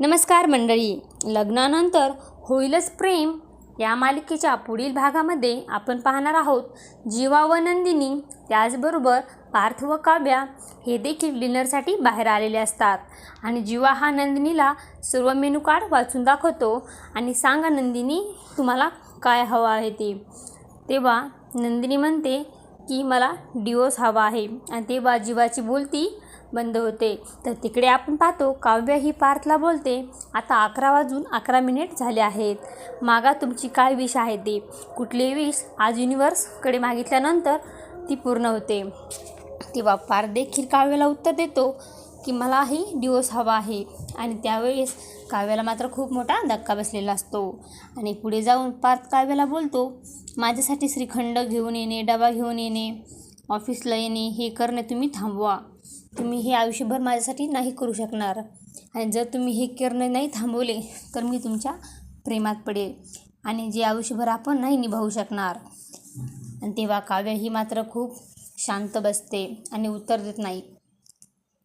नमस्कार मंडळी. लग्नानंतर होईलच प्रेम या मालिकेच्या पुढील भागामध्ये आपण पाहणार आहोत जीवा व नंदिनी त्याचबरोबर पार्थ व काव्या हे देखील डिनरसाठी बाहेर आलेले असतात. आणि जीवा हा नंदिनीला सर्व मेनू कार्ड वाचून दाखवतो आणि सांगा नंदिनी तुम्हाला काय हवं आहे ते? तेव्हा नंदिनी म्हणते की मला डिवोर्स हवा आहे. आणि तेव्हा जीवाची बोलती बंद होते. तर तिकडे आपण पाहतो काव्य ही पार्थला बोलते आता अकरा वाजून अकरा मिनिट झाले आहेत. मागा तुमची काय विष आहे ते? कुठली विष? आज युनिवर्सकडे मागितल्यानंतर ती पूर्ण होते. तेव्हा पार्थ देखील काव्याला उत्तर देतो की मलाही डिवोर्स हवा आहे. आणि त्यावेळेस काव्याला मात्र खूप मोठा धक्का बसलेला असतो. आणि पुढे जाऊन पार्थ काव्याला बोलतो माझ्यासाठी श्रीखंड घेऊन येणे डबा घेऊन येणे. ऑफिसला येणे हे करणे तुम्ही थांबवा. तुम्ही हे आयुष्यभर माझ्यासाठी नाही करू शकणार. आणि जर तुम्ही हे करणे नाही थांबवले तर मी तुमच्या प्रेमात पडेल आणि जे आयुष्यभर आपण नाही निभावू शकणार. आणि तेव्हा काव्य ही मात्र खूप शांत बसते आणि उत्तर देत नाही.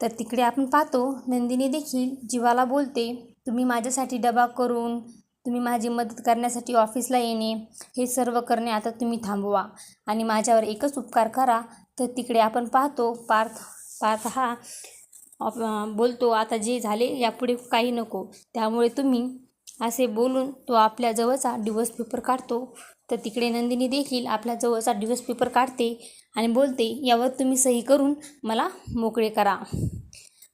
तर तिकडे आपण पाहतो नंदिनी देखील जीवाला बोलते तुम्ही माझ्यासाठी डबा करून तुम्ही माझी मदत करण्यासाठी ऑफिसला येणे हे सर्व करणे आता तुम्ही थांबवा. आणि माझ्यावर एकच उपकार करा तर तिकडे आपण पाहतो पार्थ पार्थ हा बोलतो आता जे झाले यापुढे काही नको. त्यामुळे तुम्ही असे बोलून तो आपल्या जवळचा डिवोर्स पेपर काढतो. तर तिकडे नंदिनी देखील आपल्या जवळचा डिवोर्स पेपर काढते आणि बोलते यावर तुम्ही सही करून मला मोकळे करा.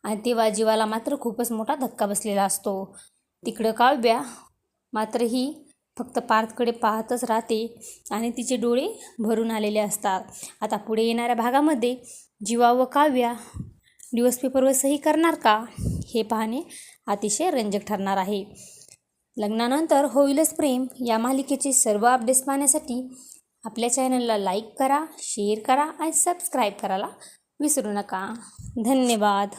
आणि तेव्हा जीवाला मात्र खूपच मोठा धक्का बसलेला असतो. तिकडं काव्या मात्र ही फक्त पार्थकडे पाहतच राहते आणि तिचे डोळे भरून आलेले असतात. आता पुढे येणाऱ्या भागामध्ये जीवा व काव्या न्यूजपेपरवर पेपरवर सही करणार का? हे पाहणे अतिशय रंजक ठरणार आहे. लग्नानंतर होईलच प्रेम. या मालिकेचे सर्व अपडेट्स पाहण्यासाठी आपल्या चॅनलला लाईक करा शेअर करा आणि सबस्क्राईब करायला विसरू नका. धन्यवाद.